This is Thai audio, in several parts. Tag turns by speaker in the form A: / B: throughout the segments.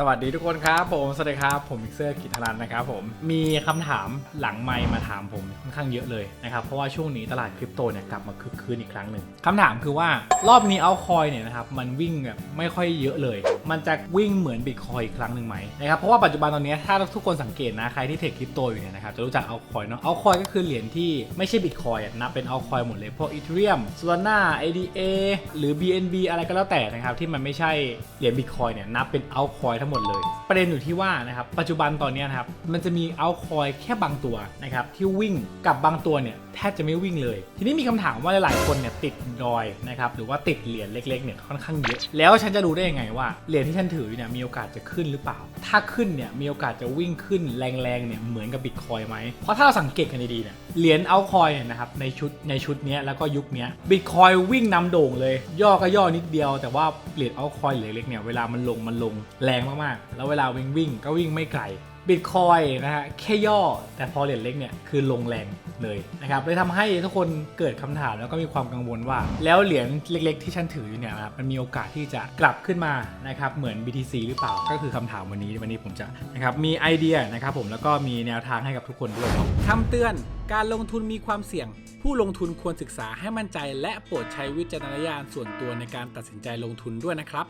A: สวัสดีทุกคนครับผมสวัสดีครับผมมิกเซอร์กิตรันนะครับผมมีคำถามหลังไมค์มาถามผมค่อนข้างเยอะเลยนะครับเพราะว่าช่วงนี้ตลาดคริปโตเนี่ยกลับมาคึกคืนอีกครั้งหนึ่งคำถามคือว่ารอบนี้เอาคอยเนี่ยนะครับมันวิ่งแบบไม่ค่อยเยอะเลย มันจะวิ่งเหมือนบิตคอยอีกครั้งหนึ่งไหมนะครับเพราะว่าปัจจุบันตอนนี้ถ้าทุกคนสังเกตนะใครที่เทรดคริปโตอยู่เนี่ยนะครับจะรู้จักเอาคอยเนาะเอาคอยก็คือเหรียญที่ไม่ใช่บิตคอยนับเป็นเอาคอยหมดเลยพวกอีเทเรียมโซลาร่า ADA หรือ BNB อะไรก็แล้วแต่นะครับที่มันไม่ใช่เหรียญบิตคอยเนี่ยนับเป็นเอาคอยทั้งหมดเลย ประเด็นอยู่ที่ว่านะครับปัจจุบันตอนนี้นะครับมันจะมีเอาคอยแค่บางตัวนะครับที่วิ่งกับบางตัวเนี่ยแทบจะไม่วิ่งเลย ทีนี้มีคำถามว่าหลายๆคนเนี่ยติดดอยนะครับหรือว่าติดเหรียญเล็กๆเนี่ยค่อนข้างเยอะแล้วฉันจะรู้ได้ยังไงว่าเหรียญที่ฉันถืออยู่เนี่ยมีโอกาสจะขึ้นหรือเปล่า ถ้าขึ้นเนี่ยมีโอกาสจะวิ่งขึ้นแรงๆเนี่ยเหมือนกับบิตคอยไหมเพราะถ้าเราสังเกตกันดีๆเนี่ยเหรียญเอาคอยเนี่ยนะครับในชุดในชุดนี้แล้วก็ยุคนี้บิตคอยวิ่งนำโด่งเลย ย่อก็ย่อนิดเดียว แต่ว่าเหรียญเอาคอยเหรียญเล็กเนี่ยเวลามันลงมันลงแรงมากๆ แล้วเวลาวิ่งวิ่งก็วิ่งไม่ไกล บิตคอยนะฮะแค่ย่อแต่พอเหรียญเล็กเนี่ยคือลงแรงเลยนะครับเลยทำให้ทุกคนเกิดคำถามแล้วก็มีความกังวลว่า แล้วเหรียญเล็กๆ ที่ฉันถืออยู่เนี่ยนะครับมันมีโอกาสที่จะกลับขึ้นมานะครับเหมือน BTC หรือเปล่าก็คือคำถามวันนี้วันนี้ผมจะนะครับมีไอเดียนะครับผมแล้วก็มีแนวทางให้กับทุกคนด้วย
B: คำเตือนการลงทุนมีความเสี่ยง ผู้ลงทุนควรศึกษาให้มั่นใจ และโปรดใช้วิจารณญาณส่วนตัวในการตัดสินใจลงทุนด้วยนะครับ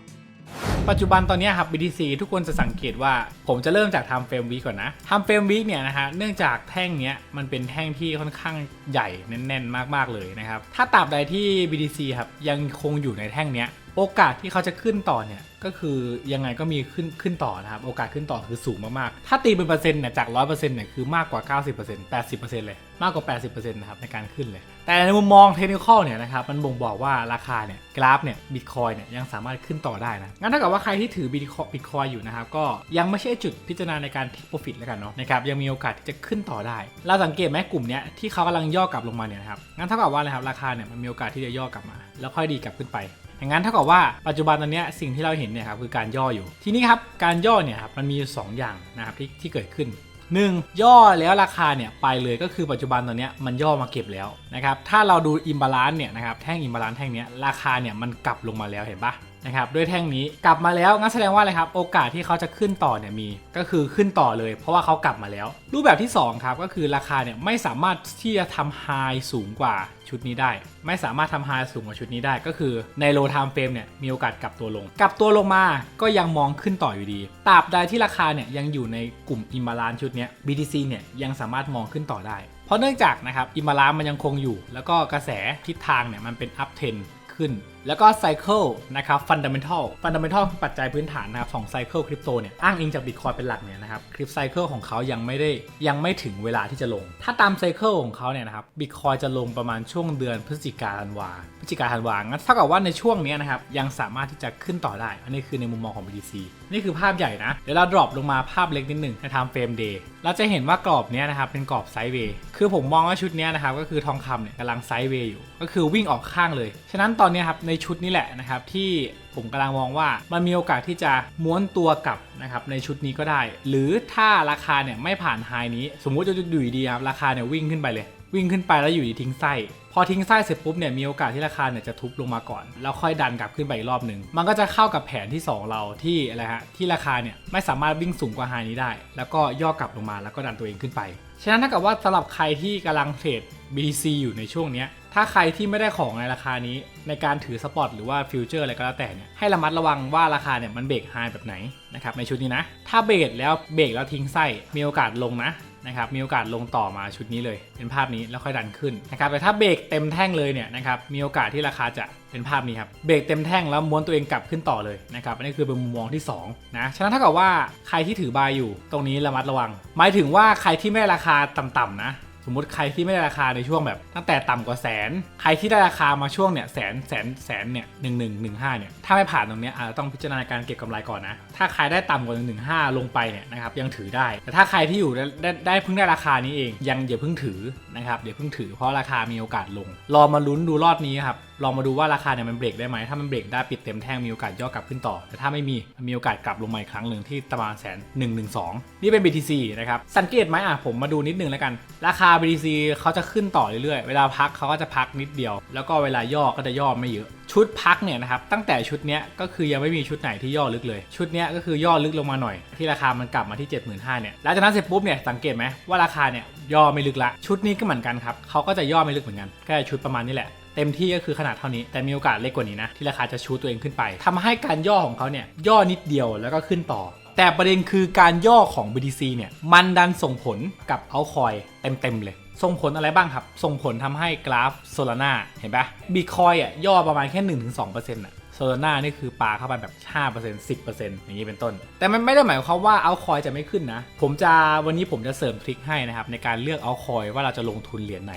A: ปัจจุบันตอนนี้ครับ BTC ทุกคนจะสังเกตว่าผมจะเริ่มจาก Time Frame Week ก่อนนะ Time Frame Week เนี่ยนะฮะเนื่องจากแท่งเนี้ยมันเป็นแท่งที่ค่อนข้างใหญ่แน่นๆ มากๆเลยนะครับถ้าตราบใดที่ BTC ครับยังคงอยู่ในแท่งเนี้ยโอกาสที่เขาจะขึ้นต่อเนี่ยก็คือยังไงก็มีขึ้นขึ้นต่อนะครับโอกาสขึ้นต่อคือสูงมากๆ ถ้าตีเป็นเปอร์เซ็นต์เนี่ยจาก 100%เนี่ยคือมากกว่า 90% 80%เลยมากกว่า 80%นะครับในการขึ้นเลย แต่ในมุมมองเทคนิคเนี่ยนะครับมันบ่งบอกว่าราคาเนี่ยกราฟเนี่ยบิตคอยเนี่ยยังสามารถขึ้นต่อได้นะงั้นถ้าเกิดว่าใครที่ถือบิตคอยบิตคอยอยู่นะครับก็ยังไม่ใช่จุดพิจารณาในการ take profit แล้วกันเนาะนะครับยังมีโอกาสที่จะขึ้นต่อได้ เราสังเกตไหมกลุ่มเนี้ยที่เขากำลังย่อกลับลงมาเนี่ยนะครับงั้นเท่ากับว่าอะไรครับราคาเนี่ยมันมีโอกาสที่จะย่อกลับมา แล้วค่อยดีกลับขึ้นไปอย่างนั้นเท่ากับว่าปัจจุบันตอนนี้สิ่งที่เราเห็นเนี่ยครับคือการย่ออยู่ ทีนี้ครับการย่อเนี่ยครับมันมีอยู่สองอย่างนะครับที่ที่เกิดขึ้น 1. ย่อแล้วราคาเนี่ยไปเลยก็คือปัจจุบันตอนนี้มันย่อมาเก็บแล้วนะครับถ้าเราดูอิมบาลานซ์เนี่ยนะครับแท่งอิมบาลานซ์แท่งนี้ราคาเนี่ยมันกลับลงมาแล้วเห็นปะ นะครับด้วยแท่งนี้กลับมาแล้วงั้นแสดงว่าอะไรครับโอกาสที่เขาจะขึ้นต่อเนี่ยมีก็คือขึ้นต่อเลย เพราะว่าเขากลับมาแล้ว รูปแบบที่สองครับก็คือราคาเนี่ยไม่สามารถที่จะทำไฮสูงกว่าชุดนี้ได้ ไม่สามารถทำไฮสูงกว่าชุดนี้ได้ ก็คือในโลไทม์เฟรมเนี่ยมีโอกาสกลับตัวลง กลับตัวลงมาก็ยังมองขึ้นต่ออยู่ดีตราบใดที่ราคาเนี่ยยังอยู่ในกลุ่มอิมบาลานชุดนี้ BTC เนี่ยยังสามารถมองขึ้นต่อได้ เพราะเนื่องจากนะครับอิมบาลานมันยังคงอยู่ แล้วก็กระแสทิศทางเนี่ยมันเป็นอัพเทนขึ้น แล้วก็ไซเคิลนะครับฟันดัมเบลทัลฟันดัมเบลทัลปัจจัยพื้นฐานนะครับของไซเคิลคริปโตเนี่ยอ้างอิงจากบิตคอยเป็นหลักเนี่ยนะครับคริปไซเคิลของเขายังไม่ได้ยังไม่ถึงเวลาที่จะลง ถ้าตามไซเคิลของเขาเนี่ยนะครับบิตคอยจะลงประมาณช่วงเดือนพฤศจิกาธันวาพฤศจิกาธันวางั้นเท่ากับว่าในช่วงนี้นะครับยังสามารถที่จะขึ้นต่อได้ อันนี้คือในมุมมองของ BTC นี่คือภาพใหญ่นะเดี๋ยวเราดรอปลงมาภาพเล็กนิดหนึ่งใน time frame day เราจะเห็นว่ากรอบเนี้ยนะครับเป็นกรอบไซด์เวย์คือผมมองว่าชุดนี้นะครับก็คือทองคำเนี่ยกำลังไซด์เวย์อยู่ ก็คือวิ่งออกข้างเลย ฉะนั้นตอนนี้ครับในชุดนี้แหละนะครับที่ผมกำลังมองว่ามันมีโอกาสที่จะม้วนตัวกลับนะครับในชุดนี้ก็ได้ หรือถ้าราคาเนี่ยไม่ผ่านไฮนี้ สมมุติจะอยู่ดีครับราคาเนี่ยวิ่งขึ้นไปเลย วิ่งขึ้นไปแล้วอยู่ดีทิ้งไส้พอทิ้งไส้เสร็จปุ๊บเนี่ยมีโอกาสที่ราคาเนี่ยจะทุบลงมาก่อน แล้วค่อยดันกลับขึ้นไปอีกรอบหนึ่งมันก็จะเข้ากับแผนที่ 2 เราที่อะไรฮะที่ราคาเนี่ยไม่สามารถวิ่งสูงกว่าไฮนี้ได้ แล้วก็ย่อกลับลงมาแล้วก็ดันตัวเองขึ้นไป ฉะนั้นถ้าเกิดว่าสำหรับใครที่กำลังเทรด BTC อยู่ในช่วงนี้ถ้าใครที่ไม่ได้ของในราคานี้ ในการถือสปอตหรือว่าฟิวเจอร์อะไรก็แล้วแต่เนี่ยให้ระมัดระวังว่าราคาเนี่ยมันเบรกไฮแบบไหนนะครับในชุดนี้นะ ถ้าเบรกแล้วเบรกแล้วทิ้งไส้มีโอกาสลงนะ นะครับมีโอกาสลงต่อมาชุดนี้เลย เป็นภาพนี้แล้วค่อยดันขึ้นนะครับแต่ถ้าเบรกเต็มแท่งเลยเนี่ยนะครับมีโอกาสที่ราคาจะเป็นภาพนี้ครับเบรกเต็มแท่งแล้วม้วนตัวเองกลับขึ้นต่อเลยนะครับอันนี้คือเป็นมุมมองที่2นะฉะนั้นถ้าเกิดว่าใครที่ถือบายอยู่ตรงนี้ระมัดระวัง หมายถึงว่าใครที่ไม่ได้ราคาต่ำๆนะ มมติใครที่ไม่ได้ราคาในช่วงแบบตั้งแต่ต่ำกว่าแสน ใครที่ได้ราคามาช่วงเนี่ยแสนแสนแสนเนี่ยหนึ่งหนึ่งหนึ่งห้าเนี่ยถ้าไม่ผ่านตรงนี้อาจจะต้องพิจารณาการเก็บกำไรก่อนนะ ถ้าใครได้ต่ำกว่าหนึ่งหนึ่งห้าลงไปเนี่ยนะครับยังถือได้ แต่ถ้าใครที่อยู่ได้ได้ได้เพิ่งได้ราคานี้เองยังอย่าเพิ่งถือนะครับอย่าเพิ่งถือเพราะราคามีโอกาสลง รอมาลุ้นดูรอบนี้ครับ ลองมาดูว่าราคาเนี่ยมันเบรกได้ไหมถ้ามันเบรกได้ปิดเต็มแท่งมีโอกาสย่อกลับขึ้นต่อ แต่ถ้าไม่มีมีโอกาสกลับลงมาอีกครั้งหนึ่งที่ประมาณแสนหนึ่งหนึ่งสองนี่เป็น BTC นะครับสังเกตไหมอะผมมาดูนิดนึงแล้วกัน ราคา BTC เขาจะขึ้นต่อเรื่อยๆ เวลาพักเขาก็จะพักนิดเดียว แล้วก็เวลาย่อก็จะย่อไม่เยอะชุดพักเนี่ยนะครับตั้งแต่ชุดเนี้ยก็คือยังไม่มีชุดไหนที่ย่อลึกเลย ชุดเนี้ยก็คือย่อลึกลงมาหน่อย ที่ราคามันกลับมาที่ 75,000เนี่ยแล้วจากนั้นเสร็จปุ๊บเนี่ยสังเกตไหมว่าราคาเนี่ยย่อไม่ลึกละ ชุดนี้ก็เหมือนกันครับเขาก็จะย่อไม่ลึกเหมือนกันแค่ชุดประมาณนี้แหละ เต็มที่ก็คือขนาดเท่านี้ แต่มีโอกาสเล็กกว่านี้นะที่ราคาจะชูตัวเองขึ้นไปทำให้การย่อของเขาเนี่ยย่อนิดเดียวแล้วก็ขึ้นต่อ แต่ประเด็นคือการย่อของ BTC เนี่ยมันดันส่งผลกับเอาคอยเต็มๆเลยส่งผลอะไรบ้างครับ ส่งผลทำให้กราฟโซลาร่าเห็นปะบิตคอยอะย่อประมาณแค่ 1-2%อะ โซลาน่านี่คือปาเข้าไปแบบ 5% 10%อย่างนี้เป็นต้น แต่มันไม่ได้หมายความว่าเอาคอยจะไม่ขึ้นนะ ผมจะวันนี้ผมจะเสริมทริคให้นะครับ ในการเลือกเอาคอยว่าเราจะลงทุนเหรียญไหน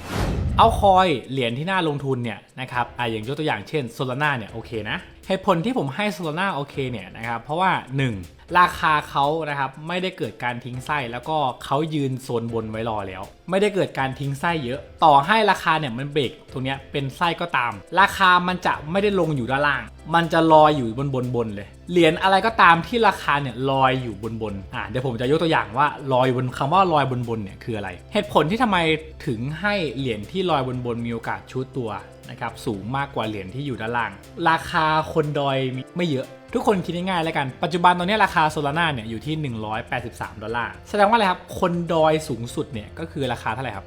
A: เอาคอยเหรียญที่น่าลงทุนเนี่ยนะครับอะอย่างยกตัวอย่างเช่นโซลาร่าเนี่ยโอเคนะเหตุผลที่ผมให้โซลาร่าโอเคเนี่ยนะครับเพราะว่า 1. ราคาเขานะครับไม่ได้เกิดการทิ้งไส้แล้วก็เขายืนโซนบนไว้รอแล้ว ไม่ได้เกิดการทิ้งไส้เยอะ ต่อให้ราคาเนี่ยมันเบรกตรงเนี้ยเป็นไส้ก็ตาม ราคามันจะไม่ได้ลงอยู่ด้านล่าง มันจะลอยอยู่บนบนบนเลย เหรียญอะไรก็ตามที่ราคาเนี่ยลอยอยู่บนบนอ่าเดี๋ยวผมจะยกตัวอย่างว่าลอยบนคำว่าลอยบนบนเนี่ยคืออะไร เหตุผลที่ทำไมถึงให้เหรียญที่ลอยบนบนมีโอกาสชุดตัวนะครับสูงมากกว่าเหรียญที่อยู่ด้านล่าง ราคาคนดอยไม่เยอะ ทุกคนคิดง่ายๆแล้วกัน ปัจจุบันตอนนี้ราคาโซลาร่าเนี่ยอยู่ที่ 183 ดอลลาร์ แสดงว่าอะไรครับ คนดอยสูงสุดเนี่ยก็คือราคาเท่าไหร่ครับ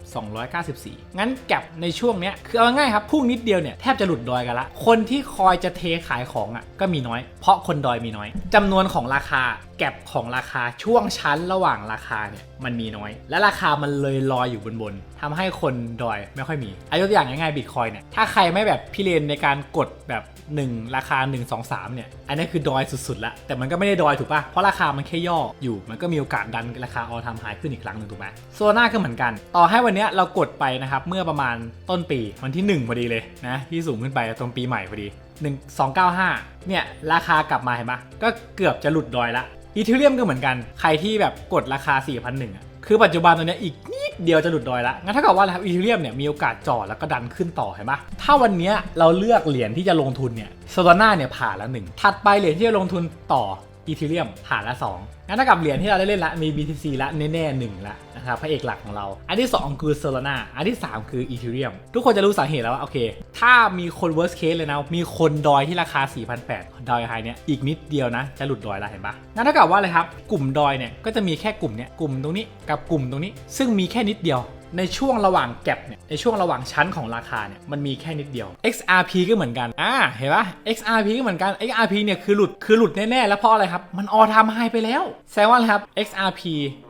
A: 294 งั้นแก็บในช่วงเนี้ยคือเอาง่ายครับพุ่งนิดเดียวเนี่ยแทบจะหลุดดอยกันละ คนที่คอยจะเทขายของอะก็มีน้อย เพราะคนดอยมีน้อยจำนวนของราคาแก็บของราคาช่วงชั้นระหว่างราคาเนี่ยมันมีน้อย และราคามันเลยลอยอยู่บนๆทำให้คนดอยไม่ค่อยมีอายกตัวอย่างง่ายๆบิตคอยเนี่ยถ้าใครไม่แบบพี่เลนในการกดแบบ 1 ราคา 1 2 3เนี่ยอันนี้คือดอยสุดๆละแต่มันก็ไม่ได้ดอยถูกปะเพราะราคามันแค่ย่ออยู่มันก็มีโอกาสดันราคาออทามไฮขึ้นอีกครั้งหนึ่งถูกไหมโซน่าก็เหมือนกัน ต่อให้วันเนี้ยเรากดไปนะครับเมื่อประมาณต้นปีวันที่ 1 พอดีเลยนะที่สูงขึ้นไปตรงปีใหม่พอดี 1 295 เนี่ยราคากลับมาเห็นปะก็เกือบจะหลุดดอยละอีเทเรียมก็เหมือนกัน ใครที่แบบกดราคา 4,001อะ คือปัจจุบันตอนนี้อีกนิดเดียวจะหลุดดอยละงั้นถ้ากับว่าอะไรครับอีเทเรียมเนี่ยมีโอกาสจ่อแล้วก็ดันขึ้นต่อเห็นปะถ้าวันนี้เราเลือกเหรียญที่จะลงทุนเนี่ยโซลาร่าเนี่ยผ่านแล้วหนึ่งถัดไปเหรียญที่จะลงทุนต่อ อีเทเรียมผ่านละสองงั้นถ้ากับเหรียญที่เราได้เล่นละมี BTC ละแน่ๆหนึ่งละนะครับพระเอกหลักของเรา อันที่ 2 คือ Solana อันที่ 3 คือ Ethereum ทุกคนจะรู้สาเหตุแล้วว่าโอเค ถ้ามีคน worst case เลยนะ มีคนดอยที่ราคา 4,800 ดอยไฮเนี่ยอีกนิดเดียวนะ จะหลุดดอยล้วเห็นปะงั้นถ้ากับว่าอะไรครับ กลุ่มดอยเนี่ยก็จะมีแค่กลุ่มเนี้ยกลุ่มตรงนี้กับกลุ่มตรงนี้ ซึ่งมีแค่นิดเดียว ในช่วงระหว่างแก็บเนี่ยในช่วงระหว่างชั้นของราคาเนี่ยมันมีแค่นิดเดียว XRP ก็เหมือนกันอ่าเห็นปะ XRP ก็เหมือนกัน XRP เนี่ยคือหลุดคือหลุดแน่ๆแล้วเพราะอะไรครับมันออทามไฮไปแล้วแสดงว่าอะไรครับ XRP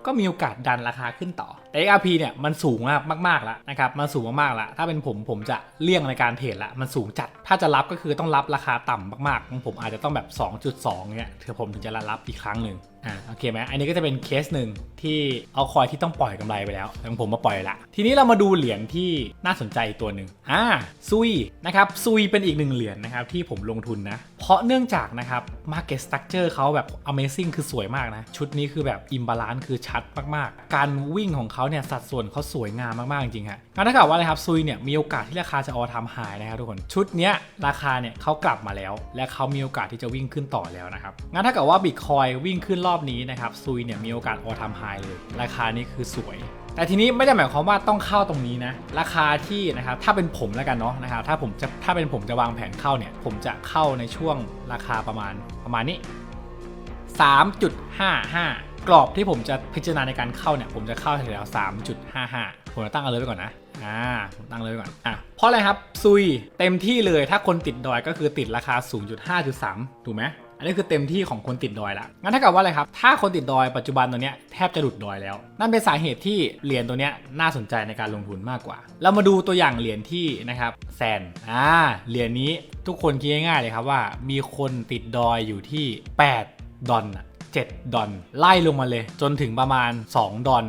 A: ก็มีโอกาสดันราคาขึ้นต่อแต่ XRP เนี่ยมันสูงมากมากๆแล้วนะครับมันสูงมากๆแล้วถ้าเป็นผมผมจะเลี่ยงในการเทรดละมันสูงจัด ถ้าจะรับก็คือต้องรับราคาต่ำมากๆของผมอาจจะต้องแบบ 2.2เนี่ยถึงผมถึงจะรับอีกครั้งหนึ่ง อ่าโอเคไหมอันนี้ก็จะเป็นเคสหนึ่งที่เอาคอยที่ต้องปล่อยกำไรไปแล้วแต่ผมมาปล่อยละ ทีนี้เรามาดูเหรียญที่น่าสนใจอีกตัวหนึ่งอ่าซุยนะครับซุยเป็นอีกหนึ่งเหรียญนะครับที่ผมลงทุนนะ เพราะเนื่องจากนะครับ market structure เขาแบบ amazing คือสวยมากนะ ชุดนี้คือแบบ imbalance คือชัดมากๆ การวิ่งของเขาเนี่ยสัดส่วนเขาสวยงามมากๆจริงฮะงั้นถ้าเกิดว่าอะไรครับซุยเนี่ยมีโอกาสที่ราคาจะออทามไฮนะครับทุกคนชุดเนี้ยราคาเนี่ยเขากลับมาแล้ว และเขามีโอกาสที่จะวิ่งขึ้นต่อแล้วนะครับงั้นถ้าเกิดว่าบิตคอยวิ่งขึ้นรอบอบนี้นะครับซุยเนี่ยมีโอกาสออทามไฮเลย ราคานี้คือสวย แต่ทีนี้ไม่ได้หมายความว่าต้องเข้าตรงนี้นะ ราคาที่นะครับถ้าเป็นผมแล้วกันเนาะนะครับถ้าผมจะถ้าเป็นผมจะวางแผนเข้าเนี่ย ผมจะเข้าในช่วงราคาประมาณประมาณนี้ 3.55 กรอบที่ผมจะพิจารณาในการเข้าเนี่ย ผมจะเข้าแถว3.55 ผมจะตั้งเอาเลยไว้ก่อนนะอ่าผมตั้งเลยไว้ก่อนอะเพราะอะไรครับซุยเต็มที่เลยถ้าคนติดดอยก็คือติดราคา 0.5.3 ถูกไหม อันนี้คือเต็มที่ของคนติดดอยละงั้นถ้ากับว่าอะไรครับ ถ้าคนติดดอยปัจจุบันตัวเนี้ยแทบจะหลุดดอยแล้ว นั่นเป็นสาเหตุที่เหรียญตัวเนี้ยน่าสนใจในการลงทุนมากกว่า เรามาดูตัวอย่างเหรียญที่นะครับแซนอ่าเหรียญนี้ทุกคนคิดง่ายๆเลยครับว่า มีคนติดดอยอยู่ที่ 8 ดอลอะ7ดอลไล่ลงมาเลย จนถึงประมาณ 2 ดอล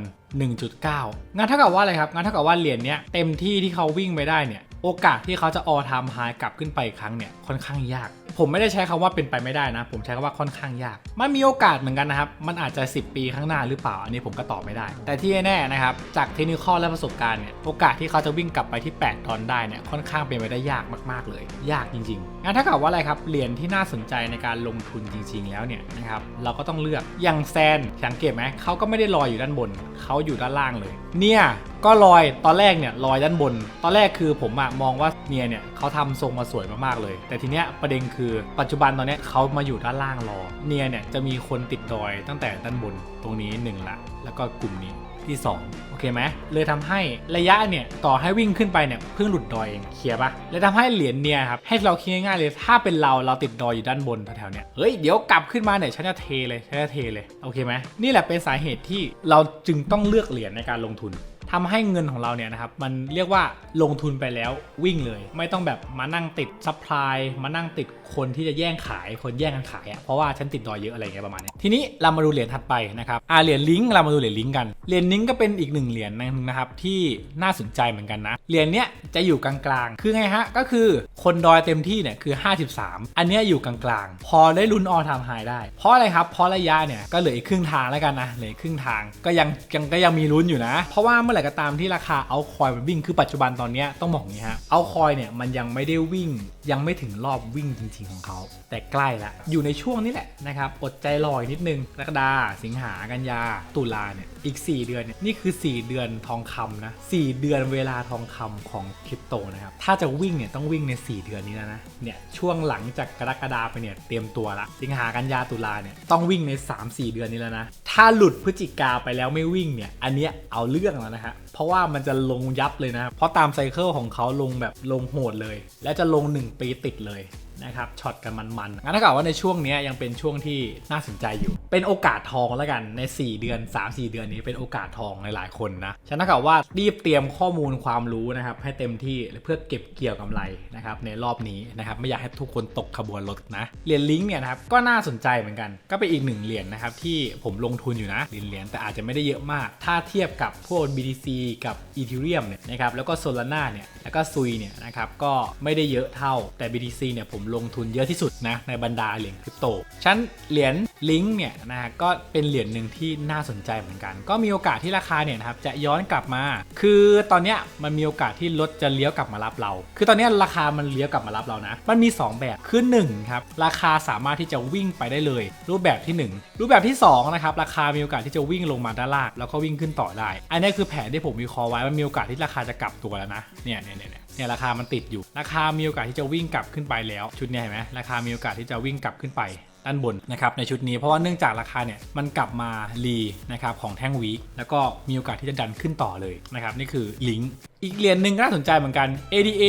A: 1.9 งั้นเท่ากับว่าอะไรครับ งั้นเท่ากับว่าเหรียญเนี้ยเต็มที่ที่เขาวิ่งไปได้เนี่ย โอกาสที่เขาจะออทามไฮกลับขึ้นไปอีกครั้งเนี่ยค่อนข้างยาก ผมไม่ได้ใช้คำว่าเป็นไปไม่ได้นะ ผมใช้คำว่าค่อนข้างยาก มันมีโอกาสเหมือนกันนะครับ มันอาจจะ 10 ปีข้างหน้าหรือเปล่า อันนี้ผมก็ตอบไม่ได้ แต่ที่แน่ๆนะครับ จากเทคนิคและประสบการณ์เนี่ย โอกาสที่เขาจะวิ่งกลับไปที่8ตอนได้เนี่ย ค่อนข้างเป็นไปได้ยากมาก ๆ เลย ยากจริงๆงั้นถ้าเกับว่าอะไรครับ เหรียญที่น่าสนใจในการลงทุนจริง ๆ แล้วเนี่ยนะครับ เราก็ต้องเลือก อย่างแซน สังเกตไหมเขาก็ไม่ได้ลอยอยู่ด้านบน เขาอยู่ด้านล่างเลย เนี่ยก็ลอย ตอนแรกเนี่ยลอยด้านบน ตอนแรกคือผมอะมองว่าเนียเนี่ยเขาทำทรงมาสวยมากๆเลย แต่ทีเนี้ยประเด็นคือปัจจุบันตอนนี้เขามาอยู่ด้านล่างรอ เนียเนี่ยจะมีคนติดดอยตั้งแต่ด้านบนตรงนี้หนึ่งละแล้วก็กลุ่มนี้ที่สองโอเคไหมเลยทำให้ระยะเนี่ยต่อให้วิ่งขึ้นไปเนี่ยเพิ่งหลุดดอยเองเคลียร์ปะเลยทำให้เหรียญเนี่ยครับให้เราคิดง่ายๆเลย ถ้าเป็นเราเราติดดอยอยู่ด้านบนแถวๆเนี้ยเฮ้ยเดี๋ยวกลับขึ้นมาเนี่ยฉันจะเทเลยฉันจะเทเลยโอเคไหมนี่แหละเป็นสาเหตุที่เราจึงต้องเลือกเหรียญในการลงทุน ทำให้เงินของเราเนี่ยนะครับมันเรียกว่าลงทุนไปแล้ววิ่งเลย ไม่ต้องแบบมานั่งติดซัพพลายมานั่งติดคนที่จะแย่งขายคนแย่งกันขายอะ่ะเพราะว่าฉันติดดอยเยอะอะไรเงี้ยประมาณนี้ทีนี้เรามาดูเหรียญถัดไปนะครับอ่าเหรียญลิงก์เรามาดูเหรียญลิงก์กันเหรียญลิงก์ก็เป็นอีกหนึ่งเหรียญนึงนะครับที่น่าสนใจเหมือนกันนะเหรียญเนี้ยจะอยู่กลางๆ คือไงฮะก็คือคนดอยเต็มที่เนี่ยคือ 53 อันเนี้ยอยู่กลางๆ พอได้ลุ้นออทามไฮได้ เพราะอะไรครับเพราะระยะเนี่ยก็เหลืออีกครึ่งทางแล้วกันนะเหลืออีกครึ่งทางก็ยังยังก็ยังมีลุ้นอยู่นะ เพราะว่าเมื่อไหร่ก็ตามที่ราคาเอาคอยมันวิ่งคือปัจจุบันตอนนี้ต้องบอกอย่างนี้ฮะเอาคอยเนี่ยมันยังไม่ได้วิ่งยังไม่ถึงรอบวิ่งจริง ๆของเขา แต่ใกล้ละอยู่ในช่วงนี้แหละนะครับอดใจรออีกนิดนึงกรกฎาสิงหากันยาตุลาเนี่ยอีก 4 เดือนเนี่ยนี่คือ 4 เดือนทองคำนะ4เดือนเวลาทองคำของคริปโตนะครับถ้าจะวิ่งเนี่ยต้องวิ่งใน 4 เดือนนี้แล้วนะเนี่ยช่วงหลังจากกรกฎาไปเนี่ยเตรียมตัวละสิงหากันยาตุลาเนี่ยต้องวิ่งใน 3-4 เดือนนี้แล้วนะถ้าหลุดพฤศจิกาไปแล้วไม่วิ่งเนี่ยอันเนี้ยเอาเรื่องแล้วนะฮะ เพราะว่ามันจะลงยับเลยนะ เพราะตามไซเคิลของเขาลงแบบลงโหดเลย และจะลง 1 ปีติดเลยนะครับช็อตกันมันๆงั้นถ้าเกิดว่าในช่วงนี้ยังเป็นช่วงที่น่าสนใจอยู่ เป็นโอกาสทองแล้วกันใน 4 เดือน 3-4 เดือนนี้เป็นโอกาสทองในหลายคนนะฉะนั้นถ้าเกิดว่ารีบเตรียมข้อมูลความรู้นะครับให้เต็มที่เพื่อเก็บเกี่ยวกำไรนะครับในรอบนี้นะครับไม่อยากให้ทุกคนตกขบวนรถนะเหรียญลิงก์เนี่ยนะครับก็น่าสนใจเหมือนกัน ก็เป็นอีกหนึ่งเหรียญนะครับที่ผมลงทุนอยู่นะเหรียญเหรียญแต่อาจจะไม่ได้เยอะมาก ถ้าเทียบกับพวก BTC กับ Ethereum เนี่ยนะครับแล้วก็ Solana เนี่ย แล้วก็ซุยเนี่ยนะครับก็ไม่ได้เยอะเท่าแต่ BTC เนี่ยผมลงทุนเยอะที่สุดนะในบรรดาเหรียญคริปโตฉันเหรียญลิงก์เนี่ยนะฮะก็เป็นเหรียญหนึ่งที่น่าสนใจเหมือนกัน ก็มีโอกาสที่ราคาเนี่ยนะครับจะย้อนกลับมา คือตอนเนี้ยมันมีโอกาสที่รถจะเลี้ยวกลับมารับเรา คือตอนเนี้ยราคามันเลี้ยวกลับมารับเรานะ มันมี 2 แบบคือ1ครับราคาสามารถที่จะวิ่งไปได้เลย รูปแบบที่ 1 รูปแบบที่2นะครับราคามีโอกาสที่จะวิ่งลงมาด้านล่างแล้วก็วิ่งขึ้นต่อได้ อันนี้คือแผนที่ผมวิเคราะห์ไว้มันมีโอกาสที่ราคาจะกลับตัวแล้วนะเนี่ยเนี่ยเนี่ยเนี่ยราคามันติดอยู่ ราคามีโอกาสที่จะวิ่งกลับขึ้นไปแล้ว ชุดนี้เห็นไหมราคามีโอกาสที่จะวิ่งกลับขึ้นไปด้านบนนะครับในชุดนี้เพราะว่าเนื่องจากราคาเนี่ยมันกลับมารีนะครับของแท่งวีคแล้วก็มีโอกาสที่จะดันขึ้นต่อเลยนะครับนี่คือลิงก์ อีกเหรียญหนึ่งก็น่าสนใจเหมือนกัน ADA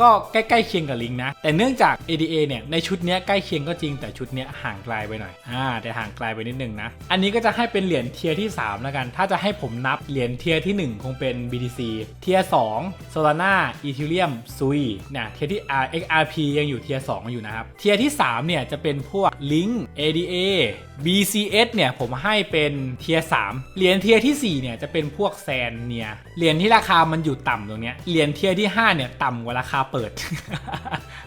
A: ก็ใกล้ๆเคียงกับลิงนะ แต่เนื่องจาก ADA เนี่ยในชุดนี้ใกล้เคียงก็จริงแต่ชุดนี้ห่างไกลไปหน่อยอ่าแต่ห่างไกลไปนิดนึงนะ อันนี้ก็จะให้เป็นเหรียญเทียร์ที่ 3 แล้วกัน ถ้าจะให้ผมนับเหรียญเทียร์ที่ 1 คงเป็น BTC เทียร์2 Solana Ethereum Sui เนี่ยเทียร์ที่ XRP ยังอยู่เทียร์2อยู่นะครับเทียร์ที่3เนี่ยจะเป็นพวก Link ADA BCS เนี่ยผมให้เป็นเทียร์3เหรียญเทียร์ที่4เนี่ยจะเป็นพวกแซนเนียเหรียญที่ราคามันอยู่ต่ำตรงเนี้ยเหรียญเทียร์ที่5เนี่ยต่ำกว่าราคาเปิด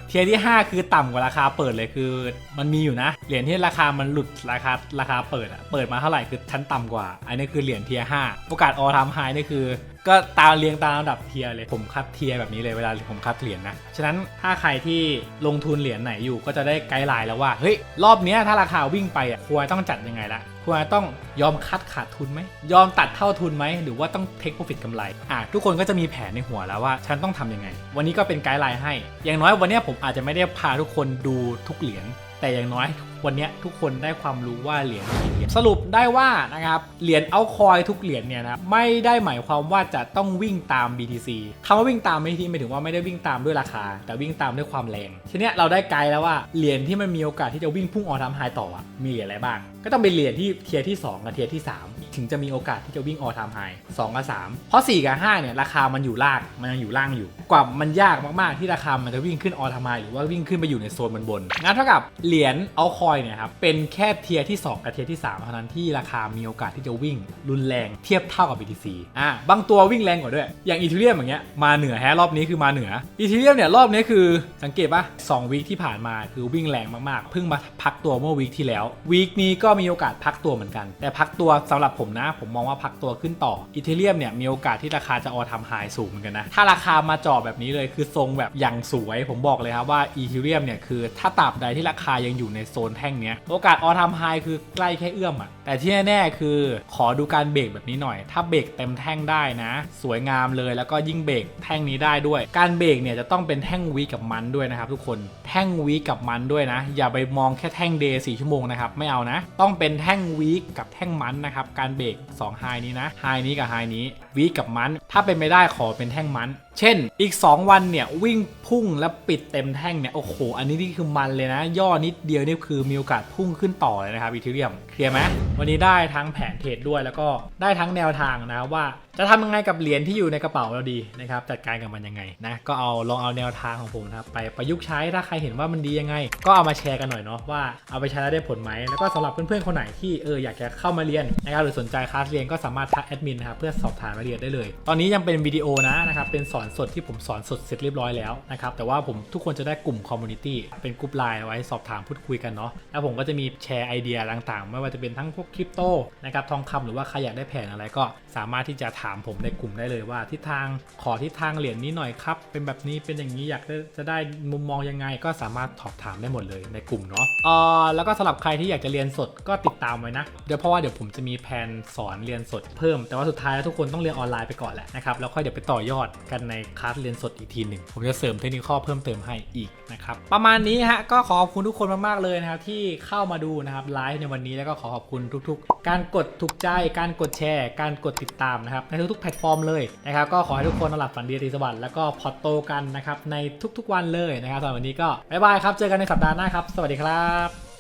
A: เทียร์ที่ 5 คือต่ำกว่าราคาเปิดเลยคือ มันมีอยู่นะเหรียญที่ราคามันหลุดราคาราคาเปิดอะเปิดมาเท่าไหร่คือชั้นต่ำกว่า อันนี้คือเหรียญเทียร์5โอกาสออทามไฮนี่คือ ก็ตามเรียงตามลำดับเทียร์เลยผมคัดเทียร์แบบนี้เลยเวลาผมคัดเหรียญนะฉะนั้นถ้าใครที่ลงทุนเหรียญไหนอยู่ก็จะได้ไกด์ไลน์แล้วว่าเฮ้ยรอบนี้ถ้าราคาวิ่งไปอะควรต้องจัดยังไงละควรต้องยอมคัดขาดทุนไหมยอมตัดเท่าทุนไหมหรือว่าต้องเทคโปรฟิตกำไรอะทุกคนก็จะมีแผนในหัวแล้วว่าฉันต้องทำยังไง วันนี้ก็เป็นไกด์ไลน์ให้ อย่างน้อยวันนี้ผมอาจจะไม่ได้พาทุกคนดูทุกเหรียญ แต่อย่างน้อยวันนี้ทุกคนได้ความรู้ว่าเหรียญกี่เหรียญสรุปได้ว่านะครับเหรียญเอาคอยทุกเหรียญเนี่ยนะไม่ได้หมายความว่าจะต้องวิ่งตาม BTC คำว่าวิ่งตามไม่ที่หมายถึงว่าไม่ได้วิ่งตามด้วยราคา แต่วิ่งตามด้วยความแรงทีนี้เราได้ไกด์แล้วว่าเหรียญที่มันมีโอกาสที่จะวิ่งพุ่งออทามไฮต่ออะมีเหรียญอะไรบ้าง ก็ต้องเป็นเหรียญที่เทียร์ที่ 2 กับเทียร์ที่ 3 ถึงจะมีโอกาสที่จะวิ่งออทามไฮสองกับสามเพราะ4กับ5เนี่ยราคามันอยู่ล่างมันยังอยู่ล่างอยู่ กว่ามันยากมากๆที่ราคามันจะวิ่งขึ้นออทามไฮหรือว่าวิ่งขึ้นไปอยู่ในโซนบนบนงั้นเท่ากับเหรียญเอาคอยเนี่ยครับเป็นแค่เทียร์ที่ 2 กับเทียร์ที่3เท่านั้นที่ราคามีโอกาสที่จะวิ่งรุนแรงเทียบเท่ากับ BTC อะบางตัววิ่งแรงกว่าด้วย อย่างอีเทเรียมอย่างเงี้ยมาเหนือแฮะรอบนี้คือมาเหนืออีเทเรียมเนี่ยรอบนี้คือสังเกตปะสองวีคที่ผ่านมาคือวิ่งแรงมากๆเพิ่งมาพักตัวเมื่อวีคที่แล้ววีคนี้ก็มีโอกาสพักตัวเหมือนกัน แต่พักตัวสำหรับผมนะ ผมมองว่าพักตัวขึ้นต่ออีเทเรียมเนี่ยมีโอกาสที่ราคาจะออทำไฮสูงเหมือนกันนะ ถ้าราคามาจ่อแบบนี้เลยคือทรงแบบอย่างสวย ผมบอกเลยครับว่าอีเทเรียมเนี่ยคือถ้าตราบใดที่ราคายังอยู่ในโซนแท่งเนี้ยโอกาสออทำไฮคือใกล้แค่เอื้อมอะแต่ที่แน่ๆคือขอดูการเบรกแบบนี้หน่อย ถ้าเบรกเต็มแท่งได้นะ สวยงามเลยแล้วก็ยิ่งเบรกแท่งนี้ได้ด้วย การเบรกเนี่ยจะต้องเป็นแท่งวีกับมันด้วยนะครับทุกคนแท่งวีกับมันด้วยนะ อย่าไปมองแค่แท่งเดย์สี่ชั่วโมงนะครับไม่เอานะ ต้องเป็นแท่งวีกับแท่งมันนะครับการเบรก2ไฮนี้นะไฮนี้กับไฮนี้วีกับมัน ถ้าเป็นไม่ได้ขอเป็นแท่งมัน เช่น อีก 2 วันเนี่ยวิ่งพุ่งแล้วปิดเต็มแท่งเนี่ยโอ้โห อันนี้นี่คือมันเลยนะ ย่อนิดเดียวนี่คือมีโอกาสพุ่งขึ้นต่อเลยนะครับอีทีเรียมเคลียร์ไหมวันนี้ได้ทั้งแผนเทรดด้วยแล้วก็ได้ทั้งแนวทางนะว่าจะทำยังไงกับเหรียญที่อยู่ในกระเป๋าเราดีนะครับจัดการกับมันยังไงนะก็เอาลองเอาแนวทางของผมนะครับไปประยุกต์ใช้ถ้าใครเห็นว่ามันดียังไง ก็เอามาแชร์กันหน่อยเนาะว่าเอาไปใช้แล้วได้ผลไหมแล้วก็สำหรับเพื่อนๆคนไหนที่เอออยากจะเข้ามาเรียนนะครับหรือสนใจคลาสเรียนก็สามารถทักแอดมินนะครับเพื่อสอบถามรายละเอียดได้เลย ตอนนี้ยังเป็นวิดีโอนะนะครับ เป็นสอนสดที่ผมสอนสดเสร็จเรียบร้อยแล้วนะครับ แต่ว่าผมทุกคนจะได้กลุ่มคอมมูนิตี้ เป็นกลุ่มไลน์ไว้สอบถามพูดคุยกันเนาะ แล้วผมก็จะมีแชร์ไอเดียต่างๆ ไม่ว่าจะเป็นทั้งพวกคริปโตนะครับ ทองคำหรือว่าใครอยากได้แผนอะไรก็สามารถที่จะถามผมในกลุ่มได้เลยว่าทิศทางขอทิศทางเหรียญนี้หน่อยครับ เป็นแบบนี้ เป็นอย่างนี้ อยากจะได้มุมมองยังไง ก็สามารถสอบถามได้หมดเลยในกลุ่มเนาะเออแล้วก็สำหรับใครที่อยากจะเรียนสดก็ติดตามไว้นะ เดี๋ยวเพราะว่าเดี๋ยวผมจะมีแผนสอนเรียนสดเพิ่ม แต่ว่าสุดท้ายแล้วทุกคนต้องเรียนออนไลน์ไปก่อนแหละนะครับแล้วค่อยเดี๋ยวไปต่อยอดกันในคลาสเรียนสดอีกทีหนึ่งผมจะเสริมเทคนิคข้อเพิ่มเติมให้อีกนะครับประมาณนี้ฮะก็ขอขอบคุณทุกคนมากๆเลยนะครับที่เข้ามาดูนะครับไลฟ์ในวันนี้แล้วก็ขอขอบคุณทุกๆ การกดถูกใจ การกดแชร์ การกดติดตามนะครับในทุกๆแพลตฟอร์มเลยนะครับก็ขอให้ทุกคนนอนหลับฝันดีตีสวัสดิ์แล้วก็พอโตกันนะครับในทุกๆวันเลยนะครับสำหรับวันนี้ก็บ๊ายบายครับเจอกันในสัปดาห์หน้าครับ สวัสดีครับ